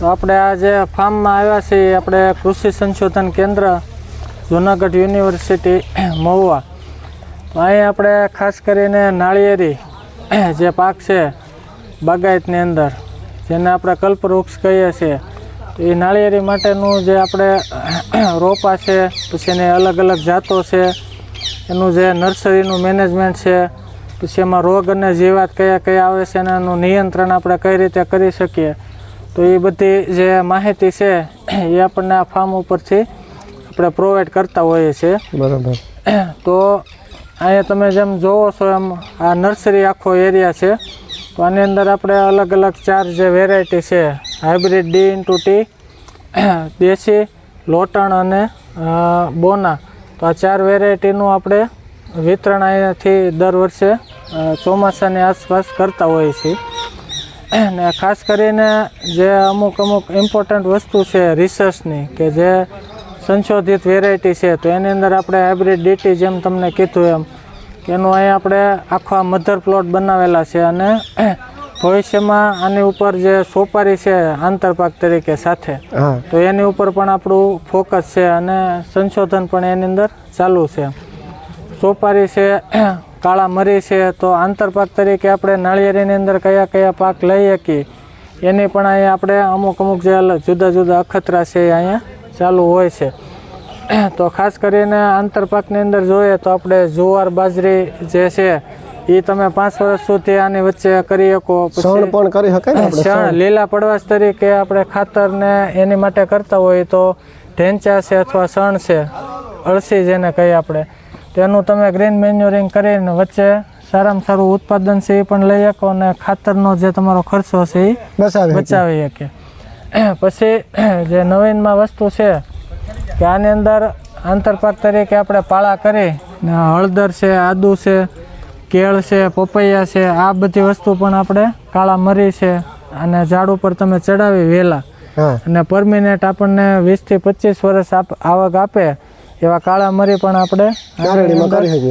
તો આપણે આ જે ફાર્મમાં આવ્યા છીએ, આપણે કૃષિ સંશોધન કેન્દ્ર, જુનાગઢ યુનિવર્સિટી, મહુવા. તો અહીં આપણે ખાસ કરીને નાળિયેરી, જે પાક છે, બાગાયતની અંદર, જેને આપણે કલ્પવૃક્ષ કહીએ છીએ. એ નાળિયેરી માટેનું જે આપણે, રોપા છે, પછી એની અલગ અલગ જાતો છે, એનું જે નર્સરીનું મેનેજમેન્ટ છે, પછી એમાં રોગ અને જીવાત કયા કયા આવે છે અને એનું નિયંત્રણ આપણે કઈ રીતે કરી શકીએ. તો એ બધી જે માહિતી છે એ આપણને આ ફાર્મ ઉપરથી આપણે પ્રોવાઈડ કરતા હોઈએ છીએ. બરાબર. તો અહીંયા તમે જેમ જોવો છો એમ આ નર્સરી આખો એરિયા છે. તો આની અંદર આપણે અલગ અલગ ચાર જે વેરાયટી છે હાઇબ્રિડ ડી ઇન્ટુ ટી દેશી લોટણ અને બોના. તો આ ચાર વેરાયટીનું આપણે વિતરણ અહીંયાથી દર વર્ષે ચોમાસાની આસપાસ કરતા હોઈએ છીએ. અને ખાસ કરીને જે અમુક અમુક ઇમ્પોર્ટન્ટ વસ્તુ છે રિસર્ચની કે જે સંશોધિત વેરાયટી છે તો એની અંદર આપણે હાઇબ્રિડ ડીટી જેમ તમને કીધું એમ કે એનું અહીં આપણે આખો મધર પ્લોટ બનાવેલા છે અને ભવિષ્યમાં આની ઉપર જે સોપારી છે આંતરપાક તરીકે સાથે તો એની ઉપર પણ આપણું ફોકસ છે અને સંશોધન પણ એની અંદર ચાલુ છે. સોપારી છે કાળા મરી છે તો આંતરપાક તરીકે આપણે નાળિયેરીની અંદર કયા કયા પાક લઈ શકીએ? એની પણ અહીંયા આપણે અમુક અમુક જે જુદા જુદા અખતરા છે એ અહીંયા ચાલુ હોય છે. તો ખાસ કરીને આંતરપાકની અંદર જોઈએ તો આપણે જુવાર બાજરી જે છે એ તમે પાંચ વર્ષ સુધી આની વચ્ચે કરી શકો. સણ પણ કરી શકાય શણ લીલા પડવાશ તરીકે આપણે ખાતરને એની માટે કરતા હોઈએ તો ઢેંચા છે અથવા શણ છે અળસી જેને કહીએ આપણે. તેનું તમે ગ્રીન મેન્યુરિંગ કરીને વચ્ચે સારામાં સારું ઉત્પાદન છે એ પણ લઈ શકો અને ખાતરનો જે તમારો ખર્ચો છે એ બચાવી શકે. પછી જે નવીનમાં વસ્તુ છે કે આની અંદર આંતરપાક તરીકે આપણે પાળા કરી હળદર છે આદુ છે કેળ છે પપૈયા છે આ બધી વસ્તુ પણ આપણે કાળા મરી છે અને ઝાડ ઉપર તમે ચડાવી વેલા. અને પરમિનેન્ટ આપણને વીસથી પચીસ વર્ષ આપ આવક આપે એવા કાળા મરી પણ આપણે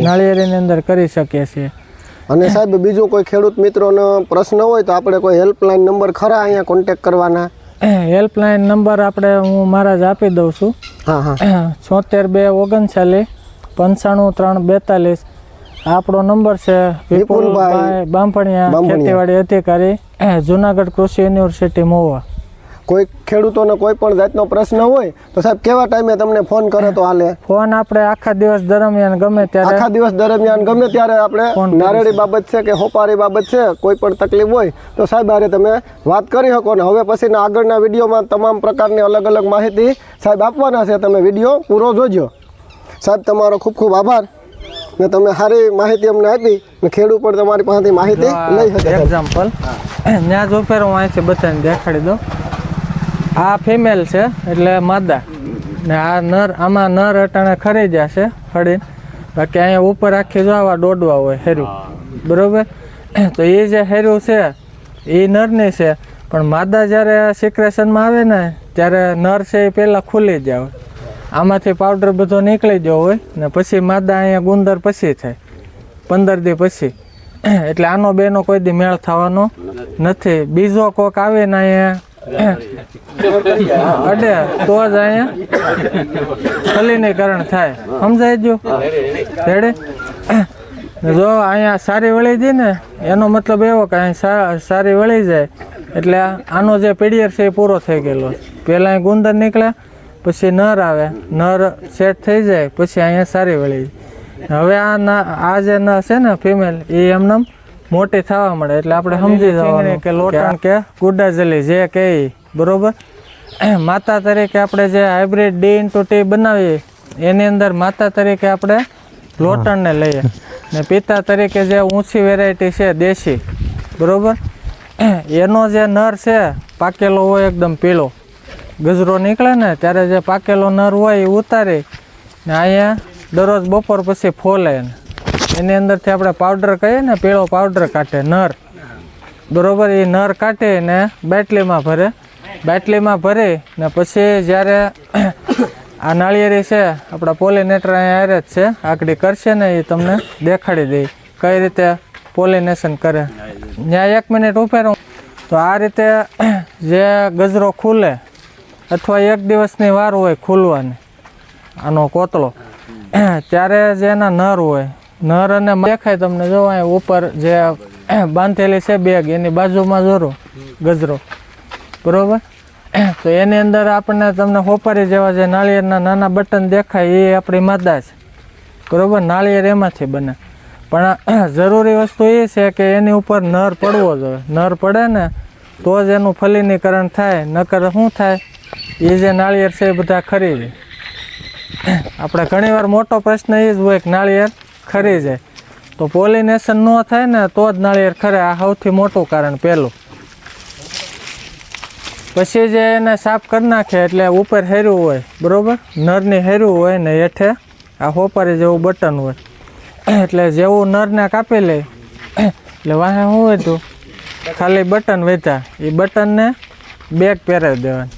નાળિયેરીની અંદર કરી શકીએ છીએ. અને સાહેબ બીજું કોઈ ખેડૂત મિત્રોનો પ્રશ્ન હોય તો આપણે કોઈ હેલ્પલાઇન નંબર ખરા અહીંયા કોન્ટેક્ટ કરવાના? હેલ્પલાઇન નંબર આપણે હું મારા જ આપી દઉં છું. હા હા. છોતેર બે ઓગણચાલીસ પંચાણું ત્રણ બેતાલીસ. આપણો નંબર છે વિપુલભાઈ બાંભણિયા. ખેતીવાડી અધિકારી જુનાગઢ કૃષિ યુનિવર્સિટી મહુવા કોઈ ખેડૂતોને કોઈ પણ જાતનો પ્રશ્ન હોય તો સાહેબ કેવા ટાઈમે તમને ફોન કરે તો હાલે? ફોન આપણે આખા દિવસ દરમિયાન ગમે ત્યારે. આખા દિવસ દરમિયાન ગમે ત્યારે આપણે નારેડી બાબત છે કે હોપારી બાબત છે કોઈ પણ તકલીફ હોય તો સાહેબ હારે તમે વાત કરી શકો ને. હવે પછીના આગળના વિડીયોમાં તમામ પ્રકારની અલગ અલગ માહિતી સાહેબ આપવાના છે. તમે વીડિયો પૂરો જોજો. સાહેબ તમારો ખૂબ ખૂબ આભાર. ને તમે સારી માહિતી અમને આપી ને ખેડૂત પણ તમારી પાસેથી માહિતી લઈ શકે એક્ઝામ્પલ ત્યાં જો ફેર હું અહીંથી બધાને દેખાડી દઉં. આ ફિમેલ છે એટલે માદા. ને આ નર આમાં નર અટાણે ખરી જશે ફળીને બાકી અહીંયા ઉપર આખી જો આવા દોડવા હોય હેરું. બરોબર? તો એ જે હેરું છે એ નરની છે. પણ માદા જ્યારે સિક્રેશનમાં આવે ને ત્યારે નર છે એ પહેલાં ખુલી જાય આમાંથી પાવડર બધો નીકળી ગયો હોય ને પછી માદા અહીંયા ગુંદર પછી થાય. પંદર દી પછી. એટલે આનો બેનો કોઈ દી મેળ થવાનો નથી. બીજો કોક આવે ને અહીંયા અડે, તો જ અહીંયા ખલીનીકરણ થાય. સમજાય જો રેડે? જો અહીંયા સારી વળી જાય ને, એનો મતલબ એવો કે અહીંયા સારી વળી જાય. એટલે આનો જે પીડિયર છે એ પૂરો થઈ ગયેલો. પહેલાં અહીં ગુંદર નીકળે પછી નર આવે. નર સેટ થઈ જાય, પછી અહીંયા સારી વળી. હવે આ આ જે ન છે ને ફિમેલ એ એમને મોટી થવા મળે એટલે આપણે સમજી જવાનું કે લોટણ કે ગુડાજલી જે કે બરોબર? માતા તરીકે આપણે જે હાઇબ્રિડ ડી ઇન્ટુ ટી બનાવીએ એની અંદર માતા તરીકે આપણે લોટણને લઈએ. ને પિતા તરીકે જે ઊંચી વેરાયટી છે દેશી બરોબર? એનો જે નર છે પાકેલો હોય એકદમ પીળો. ગજરો નીકળે ને ત્યારે જે પાકેલો નર હોય એ ઉતારી ને અહીંયા દરરોજ બપોર પછી ફોલે એને. એની અંદરથી આપણે પાવડર કહીએ ને, પીળો પાવડર કાઢે, નર. બરોબર, એ નર કાઢે ને બાટલીમાં ભરે. બાટલીમાં ભરી ને પછી જ્યારે આ નાળિયેરી છે, આપણા પોલિનેટર અહીંયા હારે જ છે, આકડી કરશે ને એ તમને દેખાડી દે કઈ રીતે પોલિનેશન કરે. ત્યાં એક મિનિટ ઉપેરું તો આ રીતે જે ગજરો ખુલે, અથવા એક દિવસની વાર હોય ખુલવાની, આનો કોતળો ત્યારે જે એના નર હોય. નર અને દેખાય તમને જો અહીં ઉપર જે બાંધેલી છે બેગ, એની બાજુમાં જોરો ગજરો. બરોબર? તો એની અંદર આપણને તમને હોપારી જેવા જે નાળિયેરના નાના બટન દેખાય, એ આપણી માદા છે. બરોબર? નાળિયેર એમાંથી બને. પણ જરૂરી વસ્તુ એ છે કે એની ઉપર નર પડવો જોઈએ. નર પડે ને, તો જ એનું ફલીનીકરણ થાય, નકર શું થાય? એ જે નાળિયેર છે એ બધા ખરી આપણે ઘણીવાર મોટો પ્રશ્ન એ જ હોય કે નાળિયેર ખરી જાય તો પોલિનેશન ન થાય ને, તો જ નાળિયેર ખરે. આ સૌથી મોટું કારણ પહેલું પછી જે એને સાફ કરી નાખે એટલે ઉપર હેર્યું હોય, બરાબર? નરની હેર્યું હોય ને હેઠે, આ હોપારી જેવું બટન હોય. એટલે જેવું નરને કાપી લે, એટલે વાહે શું હોય ખાલી બટન વેચા એ બટનને બેગ પહેરાવી દેવાની.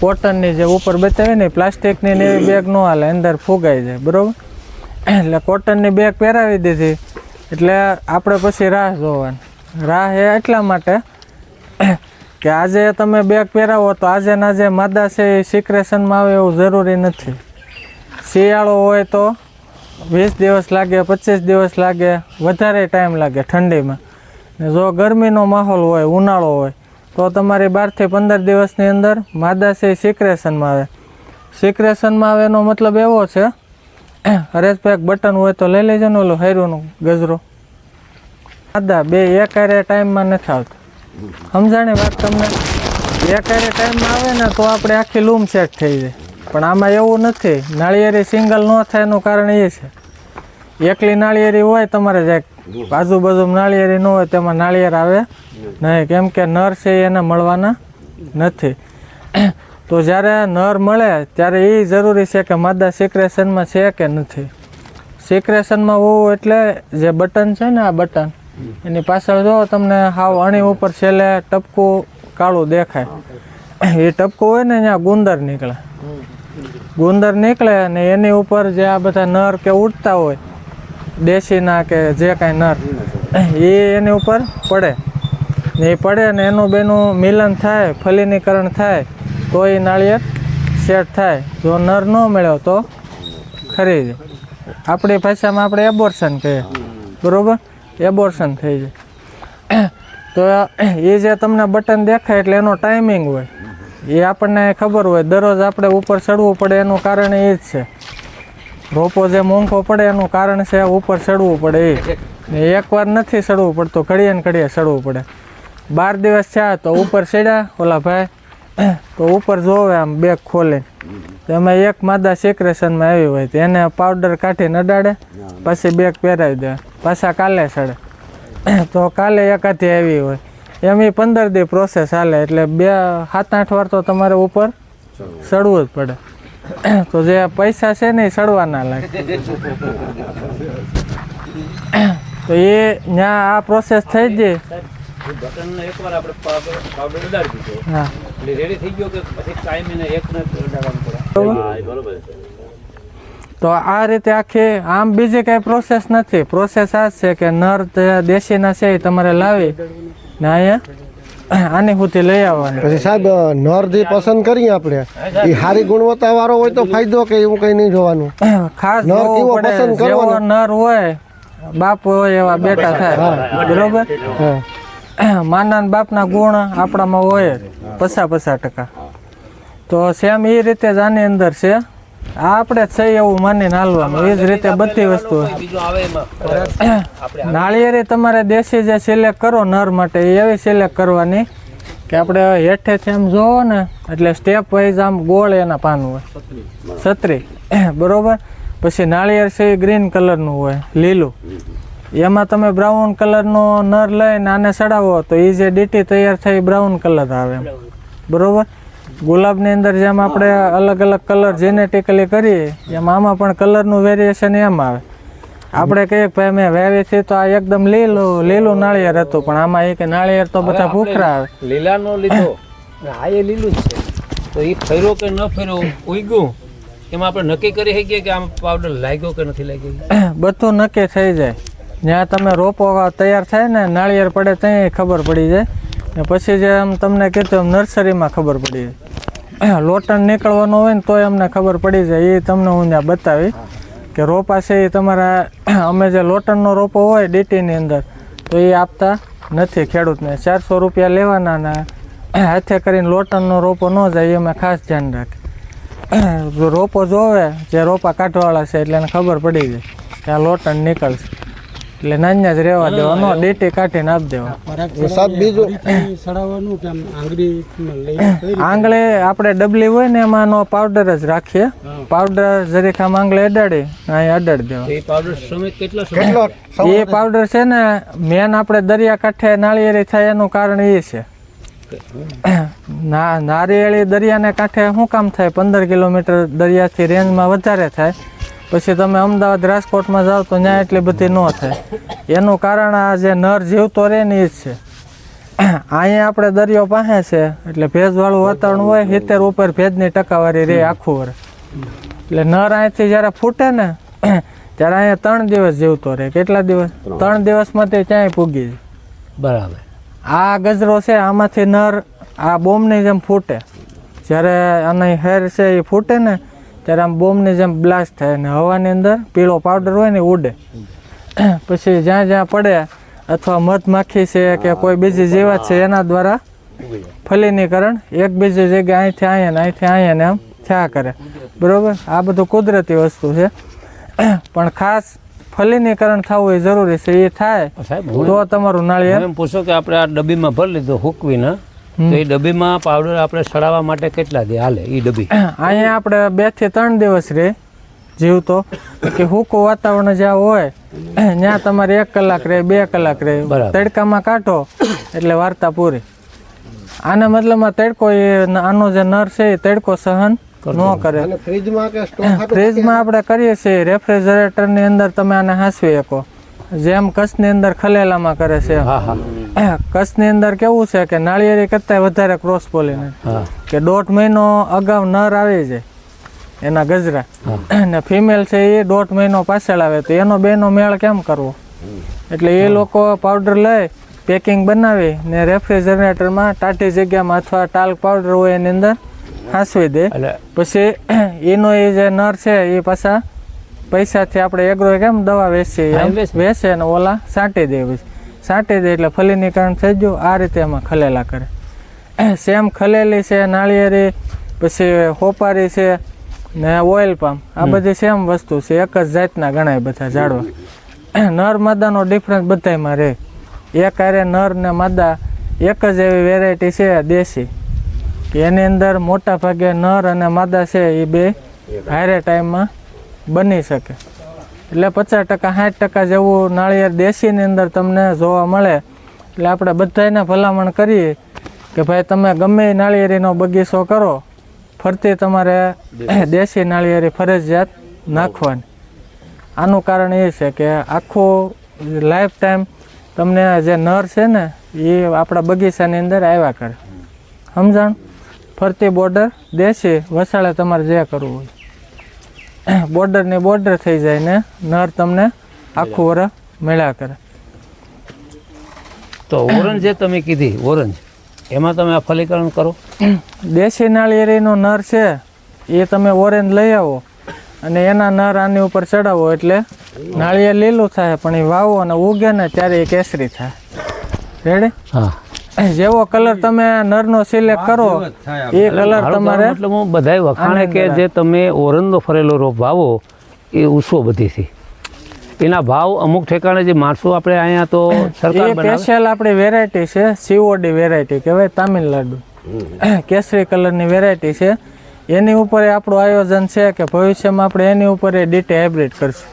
કોટનની જે ઉપર બતાવી ને, પ્લાસ્ટિકની ને એવી બેગ ન હાલે, અંદર ફુગાઈ જાય, બરોબર? એટલે કોટનની બેગ પહેરાવી દીધી. એટલે આપણે પછી રાહ જોવાની. રાહ એ એટલા માટે કે આજે તમે બેગ પહેરાવો તો આજે ના જે માદા છે એ સિક્રેશનમાં આવે એવું જરૂરી નથી. શિયાળો હોય તો વીસ દિવસ લાગે, પચીસ દિવસ લાગે, વધારે ટાઈમ લાગે ઠંડીમાં. ને જો ગરમીનો માહોલ હોય, ઉનાળો હોય, તો તમારી બારથી પંદર દિવસની અંદર માદા છે સિક્રેશનમાં આવે. સિક્રેશનમાં આવે એનો મતલબ એવો છે હરેશભાઈ બટન હોય તો લઈ લેજો ને ઓલો હેરુંનું ગજરો. દાદા, બે એક હારે ટાઈમમાં નથી આવતું. સમજાણી વાત તમને? એક હારે ટાઈમમાં આવે ને તો આપણે આખી લૂમ સેટ થઈ જાય. પણ આમાં એવું નથી. નાળિયેરી સિંગલ ન થાય એનું કારણ એ છે. એકલી નાળિયેરી હોય તમારે જે આજુબાજુ નાળિયેરી ન હોય તેમાં નાળિયેર આવે. નહીં, કેમ કે નર છે એને મળવાના નથી. તો જ્યારે નર મળે ત્યારે એ જરૂરી છે કે માદા સિક્રેશનમાં છે કે નથી. સિક્રેશનમાં હોવું એટલે જે બટન છે ને આ બટન એની પાછળ જો તમને હાવ અણી ઉપર છેલ્લે ટપકું કાળું દેખાય. એ ટપકું હોય ને ત્યાં ગુંદર નીકળે. ગુંદર નીકળે અને એની ઉપર જે આ બધા નર કે ઉડતા હોય દેશીના કે જે કાંઈ નર એ એની ઉપર પડે. ને એ પડે ને એનું બેનું મિલન થાય ફલિનીકરણ થાય. તો એ નાળિયેર સેટ થાય. જો નર ન મળ્યો તો ખરી જાય આપણી ભાષામાં આપણે એબોર્શન કહીએ. બરોબર? એબોર્શન થઈ જાય તો એ જે તમને બટન દેખાય એટલે એનો ટાઈમિંગ હોય. એ આપણને ખબર હોય. દરરોજ આપણે ઉપર ચડવું પડે એનું કારણ એ જ છે. રોપો જે મોંઘો પડે એનું કારણ છે ઉપર ચડવું પડે એ. એકવાર નથી ચડવું પડતું, ઘડીએ ને ઘડીએ ચડવું પડે. બાર દિવસ થયા તો ઉપર ચડ્યા, ઓલા ભાઈ તો ઉપર જોવે આમ બેગ ખોલે. તો એમાં એક માદા સિક્રેશનમાં આવી હોય તો એને પાવડર કાઢીને અડાડે પછી બેગ પહેરાવી દે. પાછા કાલે સડે. તો કાલે એકાથી આવી હોય. એમ એ પંદર દી પ્રોસેસ હાલે એટલે બે, સાત, આઠ વાર તો તમારે ઉપર ચડવું જ પડે. તો જે પૈસા છે ને એ સડવાના લાગે તો એ ત્યાં આ પ્રોસેસ થઈ જ બટન એકવાર આપણે પાવડર પાવડર ઉડાડી દીધો. એટલે રેડી થઈ ગયો કે પછી ટાઈમ એને એક ને ઉડાડવાનું પડે. બરોબર. હા, એ બરોબર છે. તો આ રીતે આખી આમ બીજી કાંઈ પ્રોસેસ નથી. પ્રોસેસ આ છે કે નર દેશીના છે એ તમારે લાવી ને અહીંયા આની સુધી લઈ આવવાની. પછી સાહેબ નર જે પસંદ કરીએ આપણે એ સારી ગુણવત્તા વાળો હોય તો ફાયદો કે એવું કઈ નહીં જોવાનું? ખાસ નર કેવો પસંદ કરવાનો? નર હોય બાપ હોય એવા બેટા થાય. બરોબર? હા. માના બાપના ગુણ આપણામાં હોય પચાસ પસા ટકા. તો સેમ એ રીતે જ આની અંદર છે. આ આપણે છે એવું માનીને હાલવાનું. એ જ રીતે બધી વસ્તુ એમાં. નાળિયેરી તમારે દેશી જે સિલેક્ટ કરો નર માટે એ એવી સિલેક્ટ કરવાની કે આપણે હેઠેથી આમ જોવો ને એટલે સ્ટેપ વાઇઝ આમ ગોળ એના પાન હોય. છત્રી. બરોબર? પછી નાળિયેર છે એ ગ્રીન કલરનું હોય લીલું. એમાં તમે બ્રાઉન કલરનો નર લઈને આને ચડાવો તો એ જે ડીટી તૈયાર થઈ બ્રાઉન કલર આવે. બરોબર? ગુલાબની અંદર જેમ આપણે અલગ અલગ કલર જેનેટિકલી કરીએ એમ આમાં પણ કલરનું વેરિએશન એમ આવે. આપણે કહીએ કે ભાઈ મેં વાવી છે તો આ એકદમ લીલું લીલું નાળિયેર હતું પણ આમાં એક નાળિયેર તો બધા ભૂખરા આવે. લીલાનો લીધો હા એ લીલું જ છે. તો એ ફર્યો કે ન ફેરો ઉગ્યું એમાં આપણે નક્કી કરી શકીએ કે આમ પાવડર લાગ્યો કે નથી લાગ્યો બધું નક્કી થઈ જાય. જ્યાં તમે રોપો તૈયાર થાય ને, નાળિયેર પડે ત્યાં ખબર પડી જાય. ને પછી જે આમ તમને કીધું એમ નર્સરીમાં ખબર પડી જાય. લોટણ નીકળવાનો હોય ને તોય અમને ખબર પડી જાય. એ તમને હું ત્યાં બતાવી કે રોપા છે એ તમારા અમે જે લોટણનો રોપો હોય ડીટીની અંદર, તો એ આપતા નથી ખેડૂતને. ચારસો રૂપિયા લેવાના ને હાથે કરીને લોટણનો રોપો ન જાય એ અમે ખાસ ધ્યાન રાખે રોપો જોવે, જે રોપા કાઢવાવાળા છે એટલે એને ખબર પડી જાય કે આ લોટણ નીકળશે. એટલે નાન્યા જ રહેવા દેવાનો ડીટી કાઢીને આપી દેવા. સાહેબ બીજું સડાવવાનું કે આંગળી આંગળે આપણે ડબલી હોય ને એમાંનો પાવડર જ રાખીએ. પાવડર જરીક આમ આંગળે અડાડી અહીં અડાડી દેવા. એ પાવડર સમય કેટલા સમય? કેટલો એ પાવડર છે ને મેન આપણે દરિયા કાંઠે નાળિયેરી થાય એનું કારણ એ છે. ના નારિયેળી દરિયાને કાંઠે શું કામ થાય? પંદર કિલોમીટર દરિયાથી રેન્જમાં વધારે થાય. પછી તમે અમદાવાદ રાજકોટમાં જાઓ તો ત્યાં એટલી બધી ન થાય. એનું કારણ આ જે નર જીવતો રહે ને એ જ છે. અહીંયા આપણે દરિયો પાસે છે એટલે ભેજવાળું વાતાવરણ હોય સિત્તેર ઉપર ભેજની ટકાવારી રહે આખું વર. એટલે નર અહીંથી જ્યારે ફૂટે ને ત્યારે અહીંયા ત્રણ દિવસ જીવતો રહે કેટલા દિવસ? ત્રણ. દિવસમાં તે ક્યાંય પૂગી જાય. બરાબર. આ ગજરો છે આમાંથી નર આ બોમ્બની જેમ ફૂટે. જ્યારે આની હેર છે એ ફૂટે ને ત્યારે આમ બોમ્બની જેમ બ્લાસ્ટ થાય અને હવાની અંદર પીળો પાવડર હોય ને ઉડે. પછી જ્યાં જ્યાં પડે અથવા મધમાખી છે કે કોઈ બીજી જીવાત છે એના દ્વારા ફલિનીકરણ એક બીજી જગ્યાએ અહીંથી અહીંયા ને અહીંથી અહીંયા ને આમ થયા કરે. બરોબર? આ બધું કુદરતી વસ્તુ છે. પણ ખાસ ફલિનીકરણ થવું એ જરૂરી છે. એ થાય. તો તમારું નાળિયેર પૂછો કે આપણે આ ડબ્બીમાં ભરી લીધું હુકવીને તો એ ડબ્બીમાં પાવડર આપણે સડાવવા માટે કેટલા દે? હાલે એ ડબ્બી. અહીંયા આપણે બેથી ત્રણ દિવસ રહે જીવતો કે હુકો વાતાવરણ જ્યાં હોય ત્યાં તમારે એક કલાક રહે બે કલાક રહે બરાબર. તડકામાં કાઢો એટલે વાર્તા પૂરી. આના મતલબમાં તડકો એ આનો જે નર છે એ તડકો સહન ન કરે. ફ્રીજમાં આપણે કરીએ છીએ રેફ્રિજરેટરની અંદર તમે આને હાંસવી શકો. જેમ કચ્છની અંદર ખલેલામાં કરે છે કચ્છની અંદર કેવું છે કે નાળિયેરી કરતા વધારે ક્રોસ પોલિનેટ કે દોઢ મહિનો અગાઉ નર આવી જાય એના ગજરા. અને ફિમેલ છે એ દોઢ મહિનો પાછળ આવે તો એનો બેનો મેળ કેમ કરવો? એટલે એ લોકો પાવડર લઈ પેકિંગ બનાવી ને રેફ્રિજરેટરમાં ટાટી જગ્યામાં અથવા ટાલ્ક પાવડર હોય એની અંદર હાંસવી દે. પછી એનો એ જે નર છે એ પાછા પૈસાથી આપણે એગ્રો કેમ દવા વેચીએ વેચે. અને ઓલા સાંટી દે સાંટી દે એટલે ફલીનીકરણ થઈ ગયું આ રીતે એમાં ખલેલા કરે. સેમ ખલેલી છે નાળિયેરી પછી હોપારી છે ને ઓઇલ પામ. આ બધી સેમ વસ્તુ છે એક જ જાતના ગણાય બધા ઝાડવા. નર માદાનો ડિફરન્સ બધાયમાં રહે. એક આરે નર ને માદા એક જ એવી વેરાયટી છે દેશી. કે એની અંદર મોટા ભાગે નર અને માદા છે એ બે. હારે ટાઈમમાં બની શકે. એટલે પચાસ ટકા સાઠ ટકા જેવું નાળિયેર દેશીની અંદર તમને જોવા મળે. એટલે આપણે બધાને ભલામણ કરીએ કે ભાઈ તમે ગમે નાળિયેરીનો બગીચો કરો ફરતી તમારે દેશી. નાળિયેરી ફરજિયાત નાખવાની. આનું કારણ એ છે કે આખું લાઈફ ટાઈમ તમને જે નર છે ને એ આપણા બગીચાની અંદર આવ્યા કરે. સમજાણ? ફરતી બોર્ડર દેશી વસાળે તમારે જે કરવું હોય. બોર્ડરની બોર્ડર થઈ જાય ને નર તમને આખું વર મેળા કરે. તો ઓરેન્જ જે તમે કીધી ઓરંજ એમાં તમે આ ફલીકરણ કરો? દેશી નાળિયેરીનો નર છે એ તમે ઓરેન્જ લઈ આવો અને એના નર આની ઉપર ચડાવો એટલે નાળિયેર લીલું થાય પણ એ વાવો અને ઉગે ને ત્યારે એ કેસરી થાય. રેડી હા. જેવો કલર તમે નરનો સિલેક્ટ કરો એ કલર તમારે એટલે હું બધાય વખાણે કે જે તમે ઓરંદો ફરેલો રોપ વાવો એ ઉસો બધીથી. એના ભાવ અમુક ઠેકાણે જે માણસો આપણે અહીંયા તો સરકાર સ્પેશિયલ આપણી વેરાયટી છે સીઓડી વેરાયટી કહેવાય તામિલનાડુ. કેસરી કલરની વેરાયટી છે. એની ઉપર આપણું આયોજન છે કે ભવિષ્યમાં આપણે એની ઉપર ડીટે હાઇબ્રિડ કરશું.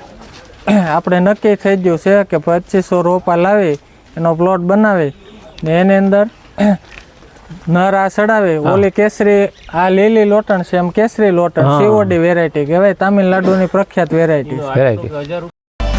આપણે નક્કી થઈ ગયું છે કે પચીસો રોપા લાવી એનો પ્લોટ બનાવી ને એની અંદર નર આ ચડાવી. ઓલી કેસરી આ લીલી લોટણ છે એમ કેસરી લોટણ સીઓડી વેરાયટી કહેવાય. તામિલનાડુની પ્રખ્યાત વેરાયટી વેરાયટી